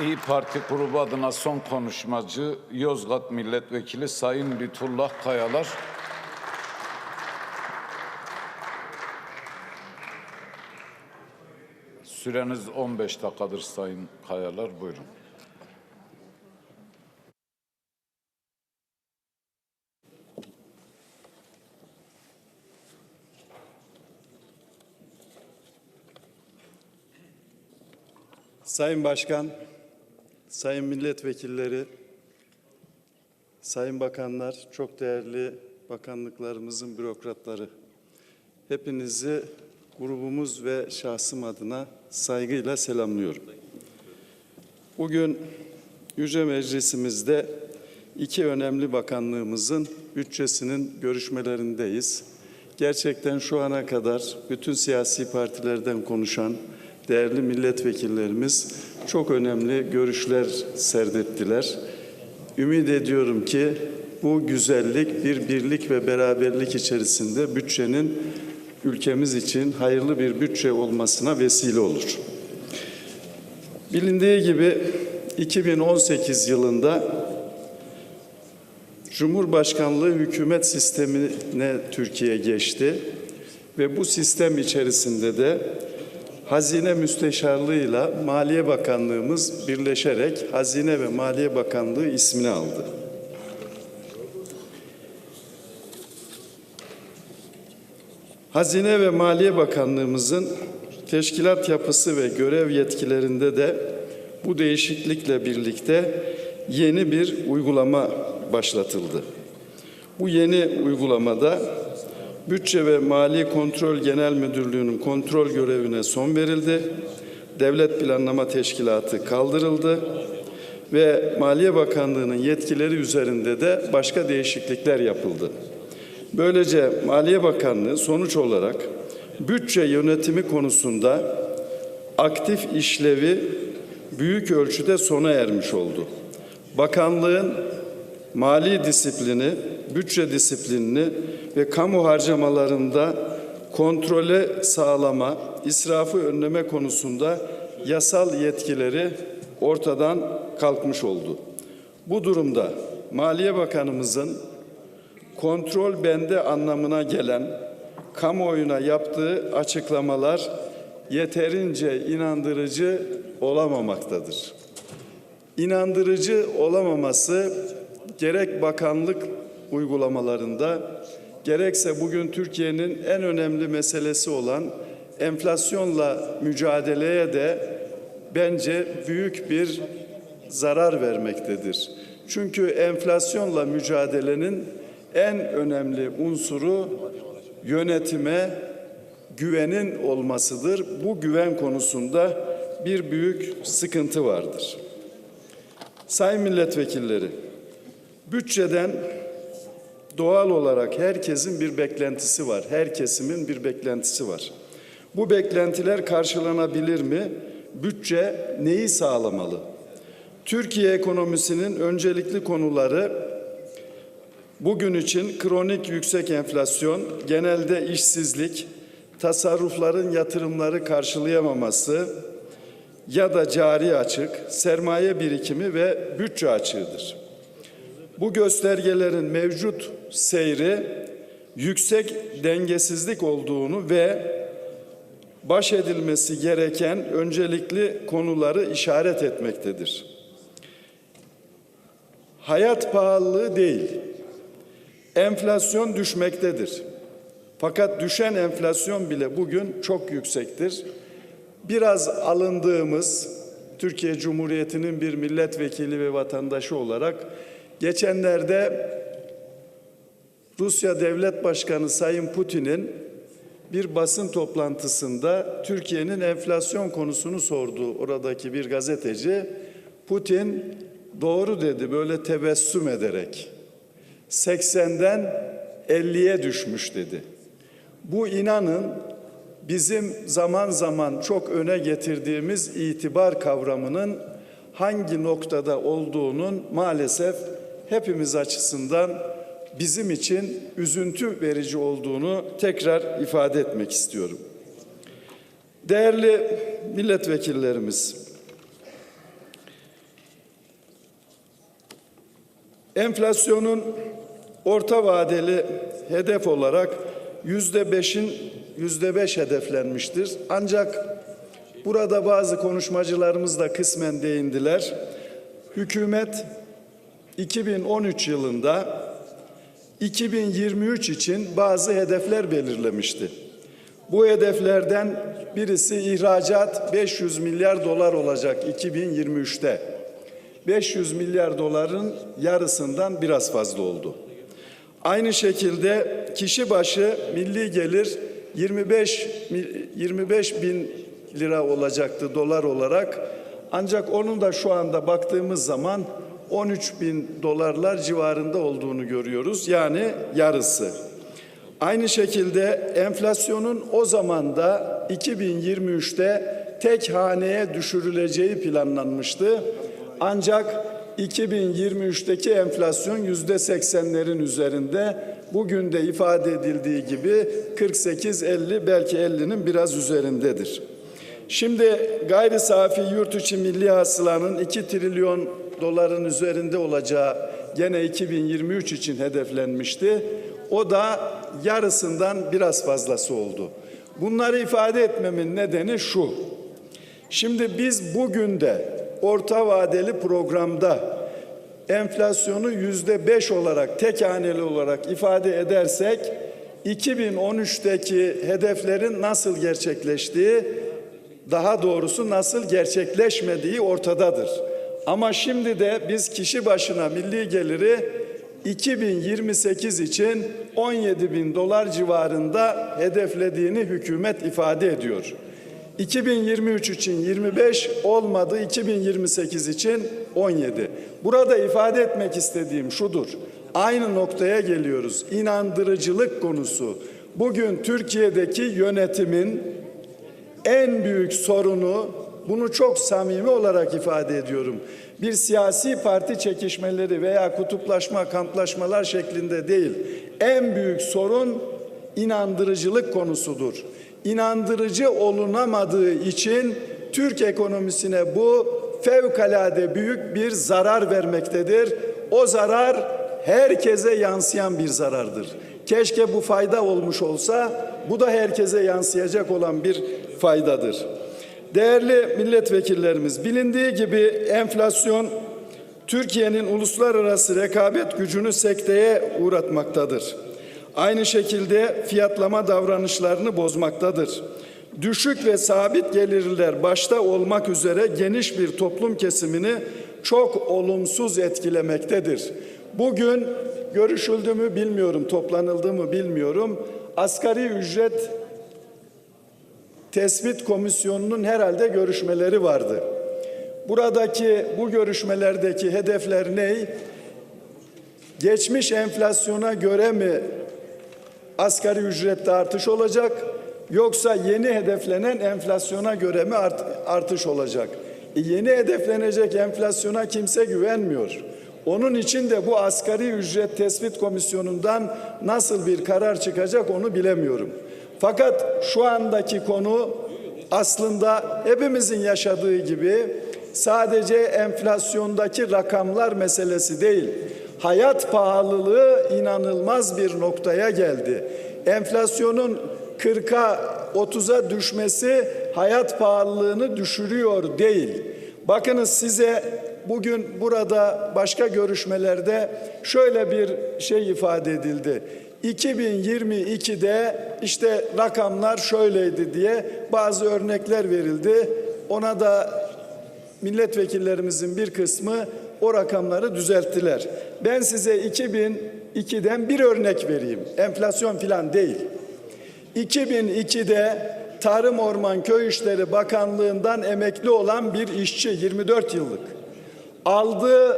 İyi Parti grubu adına son konuşmacı Yozgat Milletvekili Sayın Lütfullah Kayalar. Süreniz 15 dakikadır Sayın Kayalar. Buyurun. Sayın Başkan, Sayın Milletvekilleri, Sayın Bakanlar, çok değerli bakanlıklarımızın bürokratları, hepinizi grubumuz ve şahsım adına saygıyla selamlıyorum. Bugün Yüce Meclisimizde iki önemli bakanlığımızın bütçesinin görüşmelerindeyiz. Gerçekten şu ana kadar bütün siyasi partilerden konuşan değerli milletvekillerimiz çok önemli görüşler serdettiler. Ümit ediyorum ki bu güzellik bir birlik ve beraberlik içerisinde bütçenin ülkemiz için hayırlı bir bütçe olmasına vesile olur. Bilindiği gibi 2018 yılında Cumhurbaşkanlığı hükümet sistemine Türkiye geçti ve bu sistem içerisinde de Hazine Müsteşarlığıyla Maliye Bakanlığımız birleşerek Hazine ve Maliye Bakanlığı ismini aldı. Hazine ve Maliye Bakanlığımızın teşkilat yapısı ve görev yetkilerinde de bu değişiklikle birlikte yeni bir uygulama başlatıldı. Bu yeni uygulamada Bütçe ve Mali Kontrol Genel Müdürlüğü'nün kontrol görevine son verildi. Devlet Planlama Teşkilatı kaldırıldı ve Maliye Bakanlığı'nın yetkileri üzerinde de başka değişiklikler yapıldı. Böylece Maliye Bakanlığı sonuç olarak bütçe yönetimi konusunda aktif işlevi büyük ölçüde sona ermiş oldu. Bakanlığın mali disiplini, bütçe disiplinini ve kamu harcamalarında kontrole sağlama, israfı önleme konusunda yasal yetkileri ortadan kalkmış oldu. Bu durumda Maliye Bakanımızın kontrol bende anlamına gelen kamuoyuna yaptığı açıklamalar yeterince inandırıcı olamamaktadır. İnandırıcı olamaması gerek bakanlık uygulamalarında gerekse bugün Türkiye'nin en önemli meselesi olan enflasyonla mücadeleye de bence büyük bir zarar vermektedir. Çünkü enflasyonla mücadelenin en önemli unsuru yönetime güvenin olmasıdır. Bu güven konusunda bir büyük sıkıntı vardır. Sayın milletvekilleri, bütçeden doğal olarak herkesin bir beklentisi var. Her kesimin bir beklentisi var. Bu beklentiler karşılanabilir mi? Bütçe neyi sağlamalı? Türkiye ekonomisinin öncelikli konuları bugün için kronik yüksek enflasyon, genelde işsizlik, tasarrufların yatırımları karşılayamaması ya da cari açık, sermaye birikimi ve bütçe açığıdır. Bu göstergelerin mevcut seyri yüksek dengesizlik olduğunu ve baş edilmesi gereken öncelikli konuları işaret etmektedir. Hayat pahalılığı değil, enflasyon düşmektedir. Fakat düşen enflasyon bile bugün çok yüksektir. Biraz alındığımız Türkiye Cumhuriyeti'nin bir milletvekili ve vatandaşı olarak geçenlerde Rusya Devlet Başkanı Sayın Putin'in bir basın toplantısında Türkiye'nin enflasyon konusunu sordu oradaki bir gazeteci. Putin doğru dedi böyle tebessüm ederek. 80'den 50'ye düşmüş dedi. Bu inanın bizim zaman zaman çok öne getirdiğimiz itibar kavramının hangi noktada olduğunun maalesef hepimiz açısından bizim için üzüntü verici olduğunu tekrar ifade etmek istiyorum. Değerli milletvekillerimiz, enflasyonun orta vadeli hedef olarak yüzde beşin yüzde beş hedeflenmiştir. Ancak burada bazı konuşmacılarımız da kısmen değindiler. Hükümet 2013 yılında 2023 için bazı hedefler belirlemişti. Bu hedeflerden birisi ihracat 500 milyar dolar olacak 2023'te. 500 milyar doların yarısından biraz fazla oldu. Aynı şekilde kişi başı milli gelir 25 mil- 25 bin lira olacaktı dolar olarak. Ancak onun da şu anda baktığımız zaman 13 bin dolarlar civarında olduğunu görüyoruz. Yani yarısı. Aynı şekilde enflasyonun o zaman da 2023'te tek haneye düşürüleceği planlanmıştı. Ancak 2023'teki enflasyon yüzde 80'lerin üzerinde. Bugün de ifade edildiği gibi 48-50 belki 50'nin biraz üzerindedir. Şimdi gayri safi yurt içi milli hasılanın 2 trilyon doların üzerinde olacağı gene 2023 için hedeflenmişti. O da yarısından biraz fazlası oldu. Bunları ifade etmemin nedeni şu. Şimdi biz bugün de orta vadeli programda enflasyonu yüzde beş olarak tek haneli olarak ifade edersek 2013'teki hedeflerin nasıl gerçekleştiği daha doğrusu nasıl gerçekleşmediği ortadadır. Ama şimdi de biz kişi başına milli geliri 2028 için 17 bin dolar civarında hedeflediğini hükümet ifade ediyor. 2023 için 25 olmadı, 2028 için 17. Burada ifade etmek istediğim şudur. Aynı noktaya geliyoruz. İnandırıcılık konusu. Bugün Türkiye'deki yönetimin en büyük sorunu bunu çok samimi olarak ifade ediyorum. Bir siyasi parti çekişmeleri veya kutuplaşma, kamplaşmalar şeklinde değil. En büyük sorun inandırıcılık konusudur. İnandırıcı olunamadığı için Türk ekonomisine bu fevkalade büyük bir zarar vermektedir. O zarar herkese yansıyan bir zarardır. Keşke bu fayda olmuş olsa bu da herkese yansıyacak olan bir faydadır. Değerli milletvekillerimiz, bilindiği gibi enflasyon Türkiye'nin uluslararası rekabet gücünü sekteye uğratmaktadır. Aynı şekilde fiyatlama davranışlarını bozmaktadır. Düşük ve sabit gelirliler başta olmak üzere geniş bir toplum kesimini çok olumsuz etkilemektedir. Bugün görüşüldü mü bilmiyorum, toplanıldı mı bilmiyorum. Asgari ücret tespit komisyonunun herhalde görüşmeleri vardı. Buradaki bu görüşmelerdeki hedefler ne? Geçmiş enflasyona göre mi asgari ücrette artış olacak yoksa yeni hedeflenen enflasyona göre mi art- artış olacak? E, yeni hedeflenecek enflasyona kimse güvenmiyor. Onun için de bu asgari ücret tespit komisyonundan nasıl bir karar çıkacak onu bilemiyorum. Fakat şu andaki konu aslında hepimizin yaşadığı gibi sadece enflasyondaki rakamlar meselesi değil. Hayat pahalılığı inanılmaz bir noktaya geldi. Enflasyonun 40'a 30'a düşmesi hayat pahalılığını düşürüyor değil. Bakınız size bugün burada başka görüşmelerde şöyle bir şey ifade edildi. 2022'de işte rakamlar şöyleydi diye bazı örnekler verildi. Ona da milletvekillerimizin bir kısmı o rakamları düzelttiler. Ben size 2002'den bir örnek vereyim. Enflasyon filan değil. 2002'de Tarım Orman Köy İşleri Bakanlığı'ndan emekli olan bir işçi 24 yıllık aldığı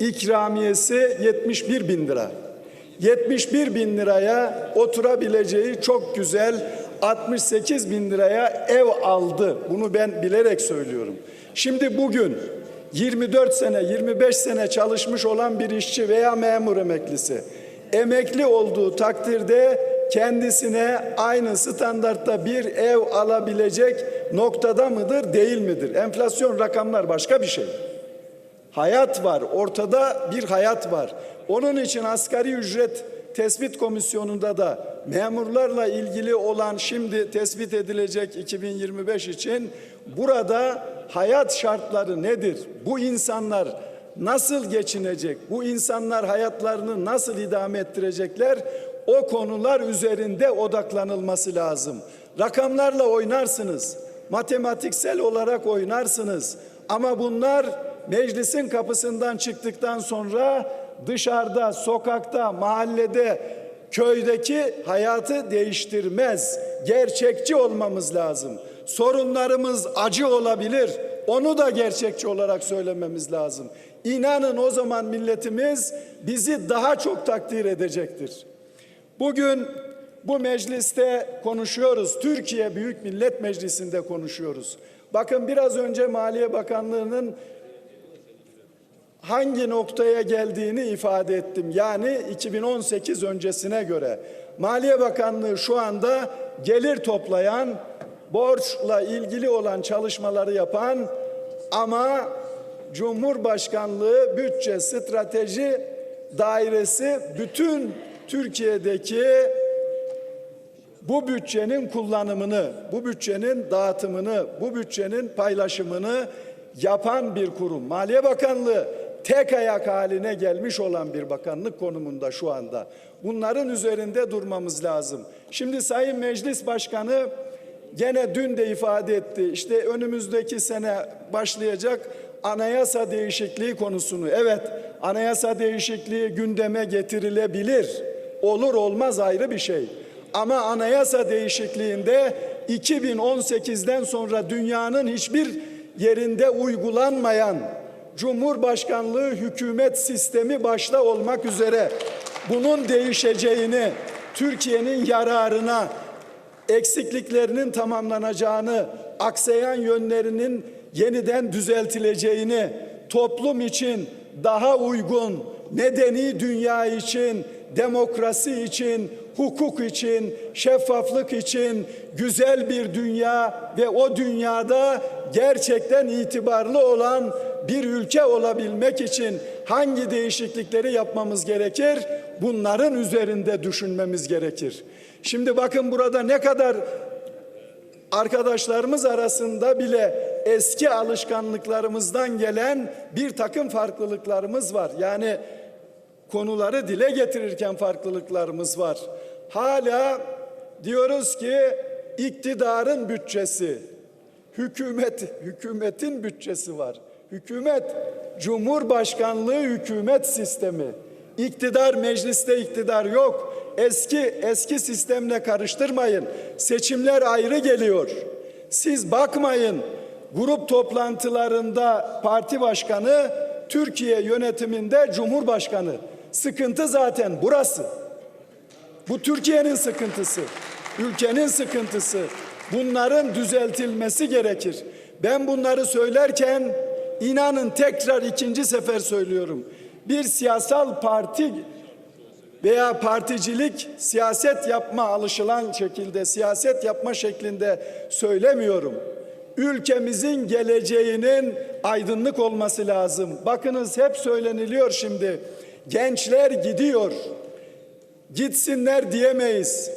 ikramiyesi 71 bin lira. 71 bin liraya oturabileceği çok güzel 68 bin liraya ev aldı. Bunu ben bilerek söylüyorum. Şimdi bugün 24 sene 25 sene çalışmış olan bir işçi veya memur emeklisi emekli olduğu takdirde kendisine aynı standartta bir ev alabilecek noktada mıdır değil midir? Enflasyon rakamlar başka bir şey. Hayat var. Ortada bir hayat var. Onun için asgari ücret tespit komisyonunda da memurlarla ilgili olan şimdi tespit edilecek 2025 için burada hayat şartları nedir? Bu insanlar nasıl geçinecek? Bu insanlar hayatlarını nasıl idame ettirecekler? O konular üzerinde odaklanılması lazım. Rakamlarla oynarsınız. Matematiksel olarak oynarsınız. Ama bunlar meclisin kapısından çıktıktan sonra dışarıda, sokakta, mahallede, köydeki hayatı değiştirmez. Gerçekçi olmamız lazım. Sorunlarımız acı olabilir. Onu da gerçekçi olarak söylememiz lazım. İnanın o zaman milletimiz bizi daha çok takdir edecektir. Bugün bu mecliste konuşuyoruz. Türkiye Büyük Millet Meclisi'nde konuşuyoruz. Bakın biraz önce Maliye Bakanlığı'nın hangi noktaya geldiğini ifade ettim. Yani 2018 öncesine göre Maliye Bakanlığı şu anda gelir toplayan, borçla ilgili olan çalışmaları yapan ama Cumhurbaşkanlığı Bütçe Strateji Dairesi bütün Türkiye'deki bu bütçenin kullanımını, bu bütçenin dağıtımını, bu bütçenin paylaşımını yapan bir kurum. Maliye Bakanlığı tek ayak haline gelmiş olan bir bakanlık konumunda şu anda. Bunların üzerinde durmamız lazım. Şimdi Sayın Meclis Başkanı gene dün de ifade etti. İşte önümüzdeki sene başlayacak anayasa değişikliği konusunu. Evet, anayasa değişikliği gündeme getirilebilir. Olur olmaz ayrı bir şey. Ama anayasa değişikliğinde 2018'den sonra dünyanın hiçbir yerinde uygulanmayan Cumhurbaşkanlığı hükümet sistemi başta olmak üzere bunun değişeceğini, Türkiye'nin yararına eksikliklerinin tamamlanacağını, aksayan yönlerinin yeniden düzeltileceğini, toplum için daha uygun, medeni dünya için, demokrasi için, hukuk için, şeffaflık için güzel bir dünya ve o dünyada gerçekten itibarlı olan bir ülke olabilmek için hangi değişiklikleri yapmamız gerekir? Bunların üzerinde düşünmemiz gerekir. Şimdi bakın burada ne kadar arkadaşlarımız arasında bile eski alışkanlıklarımızdan gelen bir takım farklılıklarımız var. Yani konuları dile getirirken farklılıklarımız var. Hala diyoruz ki iktidarın bütçesi, hükümet hükümetin bütçesi var. Hükümet Cumhurbaşkanlığı hükümet sistemi. İktidar mecliste iktidar yok. Eski eski sistemle karıştırmayın. Seçimler ayrı geliyor. Siz bakmayın. Grup toplantılarında parti başkanı, Türkiye yönetiminde cumhurbaşkanı. Sıkıntı zaten burası. Bu Türkiye'nin sıkıntısı. Ülkenin sıkıntısı. Bunların düzeltilmesi gerekir. Ben bunları söylerken inanın tekrar ikinci sefer söylüyorum. Bir siyasal parti veya particilik siyaset yapma alışılan şekilde siyaset yapma şeklinde söylemiyorum. Ülkemizin geleceğinin aydınlık olması lazım. Bakınız hep söyleniliyor şimdi. Gençler gidiyor. Gitsinler diyemeyiz.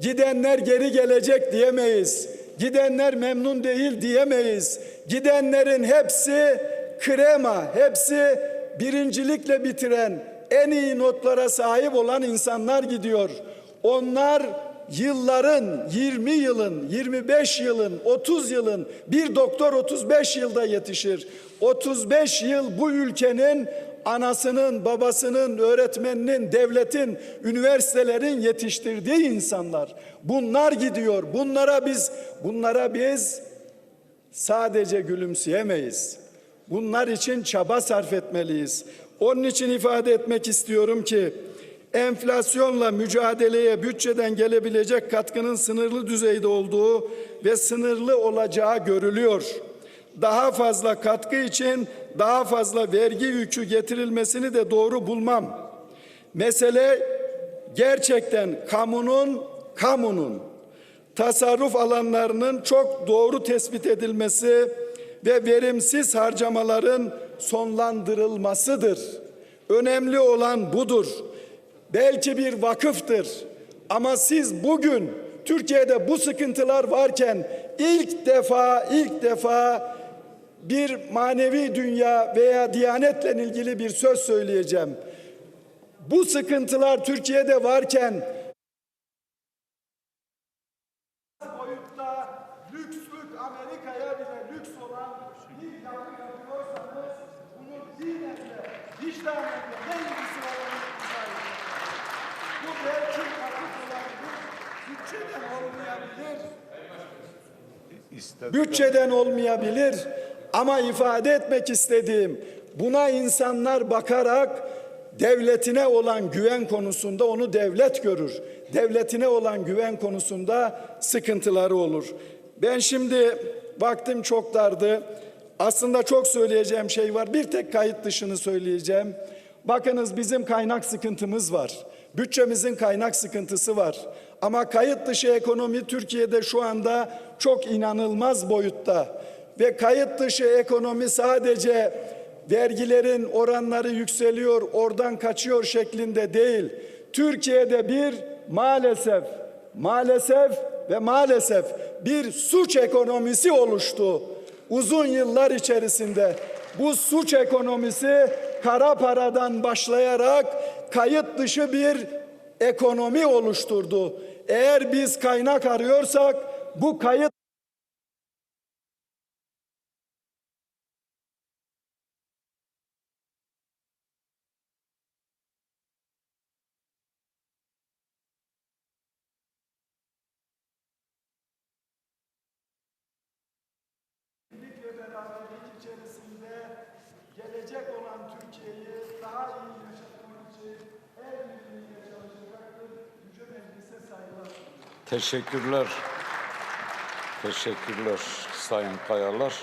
Gidenler geri gelecek diyemeyiz. Gidenler memnun değil diyemeyiz. Gidenlerin hepsi krema, hepsi birincilikle bitiren, en iyi notlara sahip olan insanlar gidiyor. Onlar yılların, 20 yılın, 25 yılın, 30 yılın, bir doktor 35 yılda yetişir. 35 yıl bu ülkenin anasının, babasının, öğretmeninin, devletin, üniversitelerin yetiştirdiği insanlar. Bunlar gidiyor. Bunlara biz bunlara biz sadece gülümseyemeyiz. Bunlar için çaba sarf etmeliyiz. Onun için ifade etmek istiyorum ki enflasyonla mücadeleye bütçeden gelebilecek katkının sınırlı düzeyde olduğu ve sınırlı olacağı görülüyor. Daha fazla katkı için daha fazla vergi yükü getirilmesini de doğru bulmam. Mesele gerçekten kamunun kamunun tasarruf alanlarının çok doğru tespit edilmesi ve verimsiz harcamaların sonlandırılmasıdır. Önemli olan budur. Belki bir vakıftır. Ama siz bugün Türkiye'de bu sıkıntılar varken ilk defa ilk defa bir manevi dünya veya diyanetle ilgili bir söz söyleyeceğim. Bu sıkıntılar Türkiye'de varken boyutta lükslük Amerika'ya bile lüks olan bir yapı yapıyorsanız bunun dinle, vicdanla ne ilgisi var? Bu belki vakıf olabilir, bütçeden olmayabilir. Bütçeden olmayabilir ama ifade etmek istediğim buna insanlar bakarak devletine olan güven konusunda onu devlet görür. Devletine olan güven konusunda sıkıntıları olur. Ben şimdi vaktim çok dardı. Aslında çok söyleyeceğim şey var. Bir tek kayıt dışını söyleyeceğim. Bakınız bizim kaynak sıkıntımız var. Bütçemizin kaynak sıkıntısı var. Ama kayıt dışı ekonomi Türkiye'de şu anda çok inanılmaz boyutta. Ve kayıt dışı ekonomi sadece vergilerin oranları yükseliyor, oradan kaçıyor şeklinde değil. Türkiye'de bir maalesef, maalesef ve maalesef bir suç ekonomisi oluştu. Uzun yıllar içerisinde bu suç ekonomisi kara paradan başlayarak kayıt dışı bir ekonomi oluşturdu. Eğer biz kaynak arıyorsak bu kayıt ve beraberlik içerisinde gelecek olan Türkiye'yi daha iyi yaşatmak için el birliğiyle çalışacaktır. Yüce Meclis'e saygılar. Teşekkürler. Teşekkürler Sayın Kayalar.